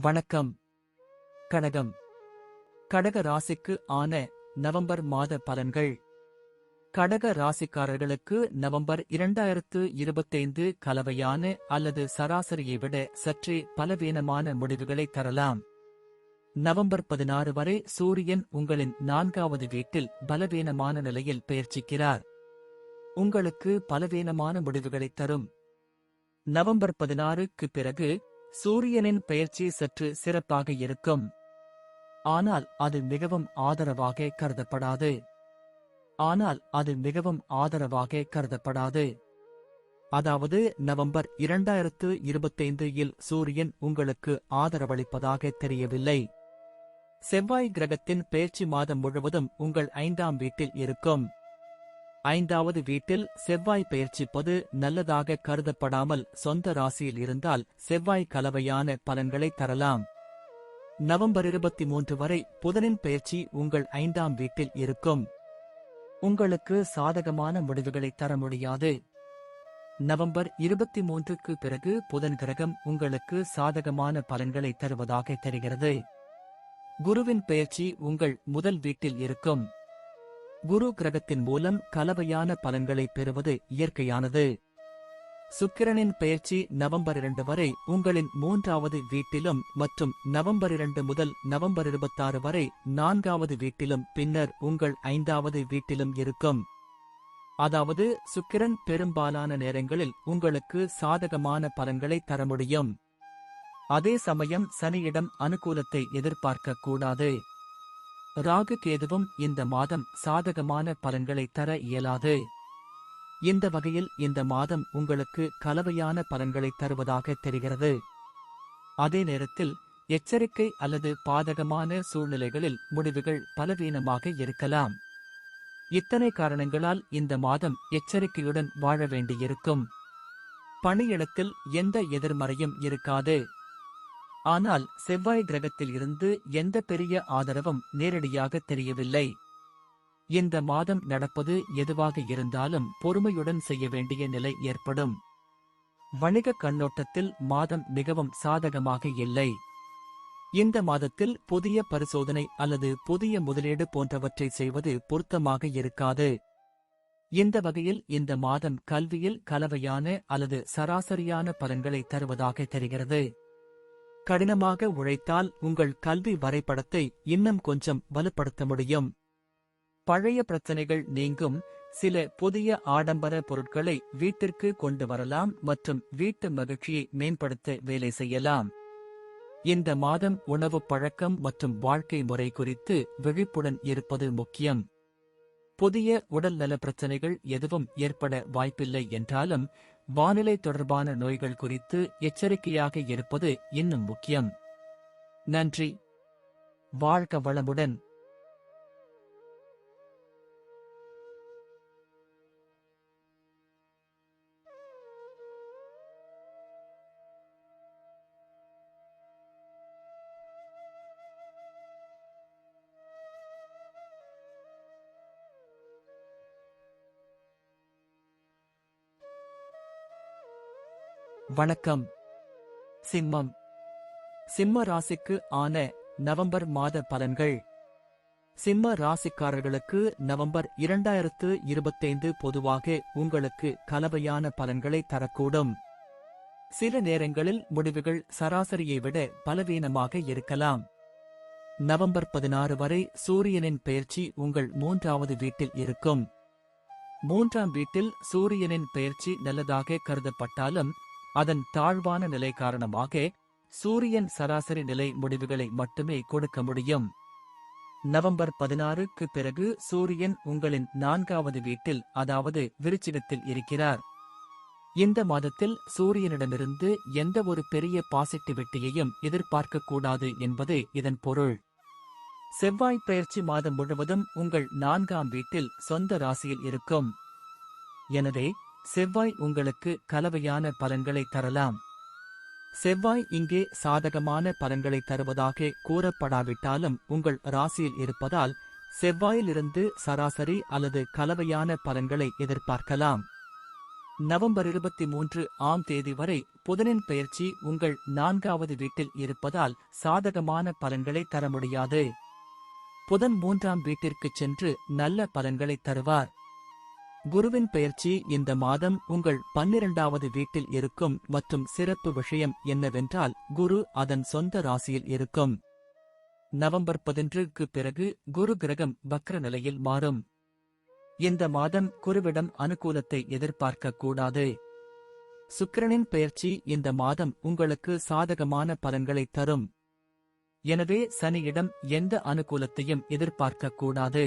வணக்கம். கடகம். கடக ராசிக்கு ஆன நவம்பர் மாத பலன்கள். கடக ராசிக்காரர்களுக்கு நவம்பர் இரண்டாயிரத்து இருபத்தைந்து கலவையான அல்லது சராசரியை விட சற்றே பலவீனமான முடிவுகளை தரலாம். நவம்பர் பதினாறு வரை சூரியன் உங்களின் நான்காவது வீட்டில் பலவீனமான நிலையில் பெயர்ச்சிக்கிறார் உங்களுக்கு பலவீனமான முடிவுகளை தரும். நவம்பர் பதினாறுக்கு பிறகு சூரியனின் பெயர்ச்சி சற்று சிறப்பாக இருக்கும். ஆனால் அது மிகவும் ஆதரவாக கருதப்படாது. ஆனால் அது மிகவும் ஆதரவாக கருதப்படாது. அதாவது நவம்பர் இரண்டாயிரத்து இருபத்தைந்து இல் சூரியன் உங்களுக்கு ஆதரவளிப்பதாக தெரியவில்லை. செவ்வாய் கிரகத்தின் பெயர்ச்சி மாதம் முழுவதும் உங்கள் ஐந்தாம் வீட்டில் இருக்கும். ஐந்தாவது வீட்டில் செவ்வாய் பெயர்ச்சிப்பது நல்லதாக கருதப்படாமல் சொந்த ராசியில் இருந்தால் செவ்வாய் கலவையான பலன்களை தரலாம். நவம்பர் இருபத்தி மூன்று வரை புதனின் பெயர்ச்சி உங்கள் ஐந்தாம் வீட்டில் இருக்கும். உங்களுக்கு சாதகமான முடிவுகளை தர முடியாது. நவம்பர் இருபத்தி மூன்றுக்கு பிறகு புதன் கிரகம் உங்களுக்கு சாதகமான பலன்களை தருவதாக தெரிகிறது. குருவின் பெயர்ச்சி உங்கள் முதல் வீட்டில் இருக்கும். குரு கிரகத்தின் மூலம் கலவையான பலன்களை பெறுவது இயற்கையானது. சுக்கிரனின் பெயர்ச்சி நவம்பர் இரண்டு வரை உங்களின் மூன்றாவது வீட்டிலும் மற்றும் நவம்பர் இரண்டு முதல் நவம்பர் இருபத்தாறு வரை நான்காவது வீட்டிலும் பின்னர் உங்கள் ஐந்தாவது வீட்டிலும் இருக்கும். அதாவது சுக்கிரன் பெரும்பாலான நேரங்களில் உங்களுக்கு சாதகமான பலன்களை தர முடியும். அதே சமயம் சனியிடம் அனுகூலத்தை எதிர்பார்க்க கூடாது. ராகு கேதுவும் இந்த மாதம் சாதகமான பலன்களை தர இயலாது. இந்த வகையில் இந்த மாதம் உங்களுக்கு கலவையான பலன்களை தருவதாக தெரிகிறது. அதே நேரத்தில் எச்சரிக்கை அல்லது பாதகமான சூழ்நிலைகளில் முடிவுகள் பலவீனமாக இருக்கலாம். இத்தனை காரணங்களால் இந்த மாதம் எச்சரிக்கையுடன் வாழ வேண்டியிருக்கும். பணியிடத்தில் எந்த எதிர்மறையும் இருக்காது. ஆனால் செவ்வாய் கிரகத்தில் இருந்து எந்த பெரிய ஆதரவும் நேரடியாக தெரியவில்லை. இந்த மாதம் நடப்பது எதுவாக இருந்தாலும் பொறுமையுடன் செய்ய வேண்டிய நிலை ஏற்படும். வணிக கண்ணோட்டத்தில் மாதம் மிகவும் சாதகமாக இல்லை. இந்த மாதத்தில் புதிய பரிசோதனை அல்லது புதிய முதலீடு போன்றவற்றை செய்வது பொருத்தமாக இருக்காது. இந்த வகையில் இந்த மாதம் கல்வியில் கலவையான அல்லது சராசரியான பலன்களை தருவதாக தெரிகிறது. கடினமாக உழைத்தால் உங்கள் கல்வி வரைபடத்தை இன்னும் கொஞ்சம் வலுப்படுத்த முடியும். பழைய பிரச்சனைகள் நீங்கும் சில புதிய ஆடம்பர பொருட்களை வீட்டிற்கு கொண்டு வரலாம் மற்றும் வீட்டு மகிழ்ச்சியை மேம்படுத்த வேலை செய்யலாம். இந்த மாதம் உணவு பழக்கம் மற்றும் வாழ்க்கை முறை குறித்து விழிப்புடன் இருப்பது முக்கியம். புதிய உடல்நல பிரச்சனைகள் எதுவும் ஏற்பட வாய்ப்பில்லை என்றாலும் வானிலை தொடர்பான நோய்கள் குறித்து எச்சரிக்கையாக இருப்பது இன்னும் முக்கியம். நன்றி. வாழ்க வளமுடன். வணக்கம். சிம்மம். சிம்ம ராசிக்கு ஆன நவம்பர் மாத பலன்கள். சிம்ம ராசிக்காரர்களுக்கு நவம்பர் இரண்டாயிரத்து இருபத்தைந்து பொதுவாக உங்களுக்கு கலவையான பலன்களை தரக்கூடும். சில நேரங்களில் முடிவுகள் சராசரியை விட பலவீனமாக இருக்கலாம். நவம்பர் பதினாறு வரை சூரியனின் பெயர்ச்சி உங்கள் மூன்றாவது வீட்டில் இருக்கும். மூன்றாம் வீட்டில் சூரியனின் பெயர்ச்சி நல்லதாக கருதப்பட்டாலும் அதன் தாழ்வான நிலை காரணமாக சூரியன் சராசரி நிலை முடிவுகளை மட்டுமே கொடுக்க முடியும். நவம்பர் பதினாறுக்கு பிறகு சூரியன் உங்களின் நான்காவது வீட்டில் அதாவது விருச்சிகத்தில் இருக்கிறார். இந்த மாதத்தில் சூரியனிடமிருந்து எந்த ஒரு பெரிய பாசிட்டிவிட்டியையும் எதிர்பார்க்கக்கூடாது என்பது இதன் பொருள். செவ்வாய் பயிற்சி மாதம் முழுவதும் உங்கள் நான்காம் வீட்டில் சொந்த ராசியில் இருக்கும். எனவே செவ்வாய் உங்களுக்கு கலவையான பலன்களை தரலாம். செவ்வாய் இங்கே சாதகமான பலன்களை தருவதாக கூறப்படாவிட்டாலும் உங்கள் ராசியில் இருப்பதால் செவ்வாயிலிருந்து சராசரி அல்லது கலவையான பலன்களை எதிர்பார்க்கலாம். நவம்பர் இருபத்தி மூன்று ஆம் தேதி வரை புதனின் பெயர்ச்சி உங்கள் நான்காவது வீட்டில் இருப்பதால் சாதகமான பலன்களை தர முடியாது. புதன் மூன்றாம் வீட்டிற்குச் சென்று நல்ல பலன்களை தருவார். குருவின் பெயர்ச்சி இந்த மாதம் உங்கள் பன்னிரண்டாவது வீட்டில் இருக்கும் மற்றும் சிறப்பு விஷயம் என்னவென்றால் குரு அதன் சொந்த ராசியில் இருக்கும். நவம்பர் பதினொன்றுக்கு பிறகு குரு கிரகம் வக்ர நிலையில் மாறும். இந்த மாதம் குருவிடம் அனுகூலத்தை எதிர்பார்க்க கூடாது. சுக்கிரனின் பெயர்ச்சி இந்த மாதம் உங்களுக்கு சாதகமான பலன்களை தரும். எனவே சனியிடம் எந்த அனுகூலத்தையும் எதிர்பார்க்க கூடாது.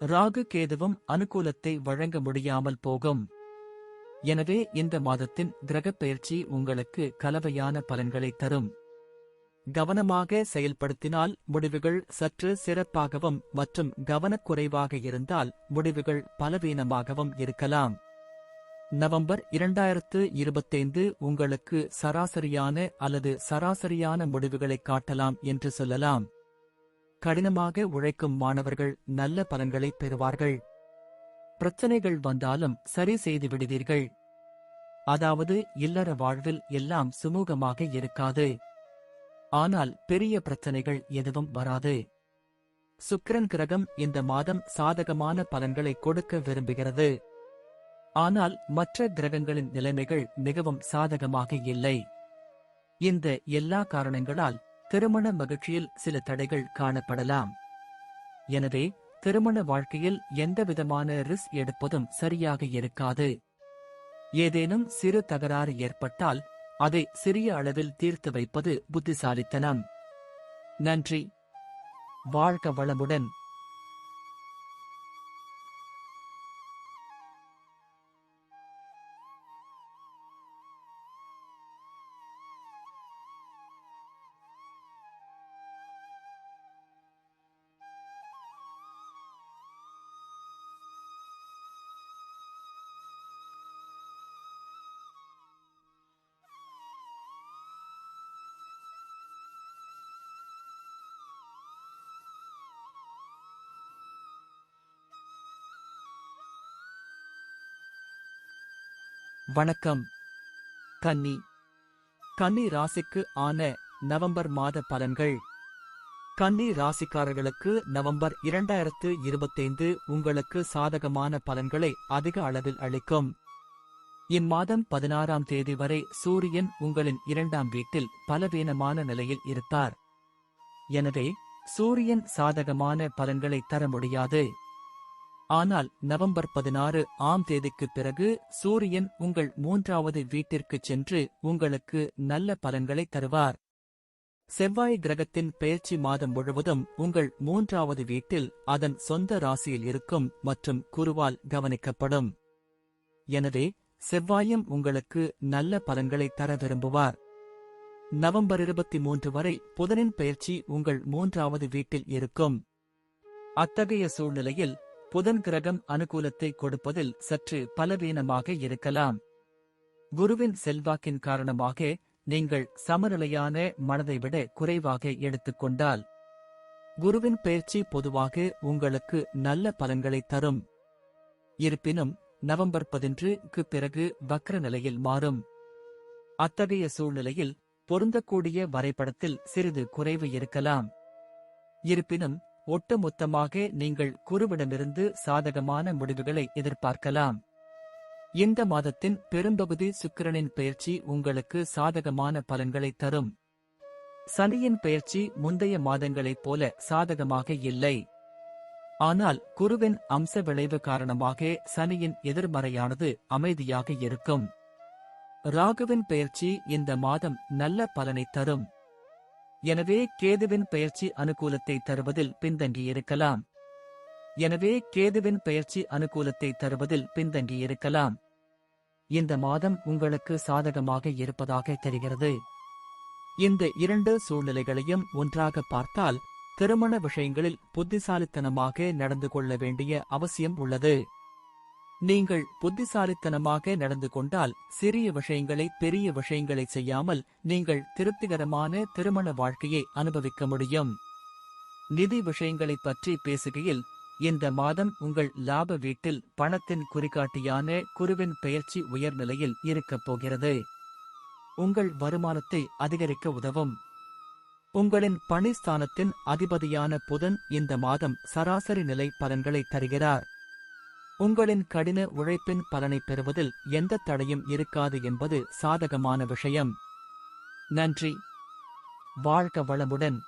ராகு கேதுவும் அனுகூலத்தை வழங்க முடியாமல் போகும். எனவே இந்த மாதத்தின் கிரகப் பெயர்ச்சி உங்களுக்கு கலவையான பலன்களை தரும். கவனமாக செயல்படுத்தினால் முடிவுகள் சற்று சிறப்பாகவும் மற்றும் கவனக்குறைவாக இருந்தால் முடிவுகள் பலவீனமாகவும் இருக்கலாம். நவம்பர் இரண்டாயிரத்து இருபத்தைந்து உங்களுக்கு சராசரியான அல்லது சராசரியான முடிவுகளை காட்டலாம் என்று சொல்லலாம். கடினமாக உழைக்கும் மாணவர்கள் நல்ல பலன்களை பெறுவார்கள். பிரச்சனைகள் வந்தாலும் சரி செய்து விடுவீர்கள். அதாவது இல்லற வாழ்வில் எல்லாம் சுமூகமாக இருக்காது. ஆனால் பெரிய பிரச்சனைகள் எதுவும் வராது. சுக்கிரன் கிரகம் இந்த மாதம் சாதகமான பலன்களை கொடுக்க விரும்புகிறது. ஆனால் மற்ற கிரகங்களின் நிலைமைகள் மிகவும் சாதகமாக இல்லை. இந்த எல்லா காரணங்களால் திருமண மகிழ்ச்சியில் சில தடைகள் காணப்படலாம். எனவே திருமண வாழ்க்கையில் எந்தவிதமான ரிஸ்க் எடுப்பதும் சரியாக இருக்காது. ஏதேனும் சிறு தகராறு ஏற்பட்டால் அதை சிறிய அளவில் தீர்த்து வைப்பது புத்திசாலித்தனம். நன்றி. வாழ்க வளமுடன். வணக்கம். கன்னி. கன்னி ராசிக்கு ஆன நவம்பர் மாத பலன்கள். கன்னி ராசிக்காரர்களுக்கு நவம்பர் இரண்டாயிரத்து இருபத்தைந்து உங்களுக்கு சாதகமான பலன்களை அதிக அளவில் அளிக்கும். இம்மாதம் பதினாறாம் தேதி வரை சூரியன் உங்களின் இரண்டாம் வீட்டில் பலவீனமான நிலையில் இருப்பார். எனவே சூரியன் சாதகமான பலன்களை தர முடியாது. ஆனால் நவம்பர் பதினாறு ஆம் தேதிக்குப் பிறகு சூரியன் உங்கள் மூன்றாவது வீட்டிற்குச் சென்று உங்களுக்கு நல்ல பலன்களை தருவார். செவ்வாய் கிரகத்தின் பெயர்ச்சி மாதம் முழுவதும் உங்கள் மூன்றாவது வீட்டில் அதன் சொந்த ராசியில் இருக்கும் மற்றும் குருவால் கவனிக்கப்படும். எனவே செவ்வாயும் உங்களுக்கு நல்ல பலன்களை தர விரும்புவார். நவம்பர் இருபத்தி மூன்று வரை புதனின் பெயர்ச்சி உங்கள் மூன்றாவது வீட்டில் இருக்கும். அத்தகைய சூழ்நிலையில் புதன் கிரகம் அனுகூலத்தை கொடுப்பதில் சற்று பலவீனமாக இருக்கலாம். குருவின் செல்வாக்கின் காரணமாக நீங்கள் சமநிலையான மனதை விட குறைவாக எடுத்துக்கொண்டால் குருவின் பெயர்ச்சி பொதுவாக உங்களுக்கு நல்ல பலன்களை தரும். இருப்பினும் நவம்பர் பதினொன்றுக்கு பிறகு வக்ர நிலையில் மாறும். அத்தகைய சூழ்நிலையில் பொருந்தக்கூடிய வரைபடத்தில் சிறிது குறைவு இருக்கலாம். இருப்பினும் ஒட்டுமொத்தமாக நீங்கள் குருவிடமிருந்து சாதகமான முடிவுகளை எதிர்பார்க்கலாம். இந்த மாதத்தின் பெரும்பகுதி சுக்கிரனின் பெயர்ச்சி உங்களுக்கு சாதகமான பலன்களை தரும். சனியின் பெயர்ச்சி முந்தைய மாதங்களைப் போல சாதகமாக இல்லை. ஆனால் குருவின் அம்ச விளைவு காரணமாக சனியின் எதிர்மறையானது அமைதியாக இருக்கும். ராகுவின் பெயர்ச்சி இந்த மாதம் நல்ல பலனை தரும். எனவே கேதுவின் பயிற்சி அனுகூலத்தை தருவதில் பின்தங்கியிருக்கலாம். எனவே கேதுவின் பயிற்சி அனுகூலத்தை தருவதில் பின்தங்கியிருக்கலாம். இந்த மாதம் உங்களுக்கு சாதகமாக இருப்பதாக தெரிகிறது. இந்த இரண்டு சூழ்நிலைகளையும் ஒன்றாக பார்த்தால் திருமண விஷயங்களில் புத்திசாலித்தனமாக நடந்து கொள்ள வேண்டிய அவசியம் உள்ளது. நீங்கள் புத்திசாலித்தனமாக நடந்து கொண்டால் சிறிய விஷயங்களை பெரிய விஷயங்களை செய்யாமல் நீங்கள் திருப்திகரமான திருமண வாழ்க்கையை அனுபவிக்க முடியும். நிதி விஷயங்களைப் பற்றி பேசுகையில் இந்த மாதம் உங்கள் லாப வீட்டில் பணத்தின் குறிகாட்டியான குருவின் பெயர்ச்சி உயர்நிலையில் இருக்கப் போகிறது. உங்கள் வருமானத்தை அதிகரிக்க உதவும். உங்களின் பணி ஸ்தானத்தின் அதிபதியான புதன் இந்த மாதம் சராசரி நிலை பலன்களை தருகிறார். உங்களின் கடின உழைப்பின் பலனை பெறுவதில் எந்த தடையும் இருக்காது என்பது சாதகமான விஷயம். நன்றி. வாழ்க வளமுடன்.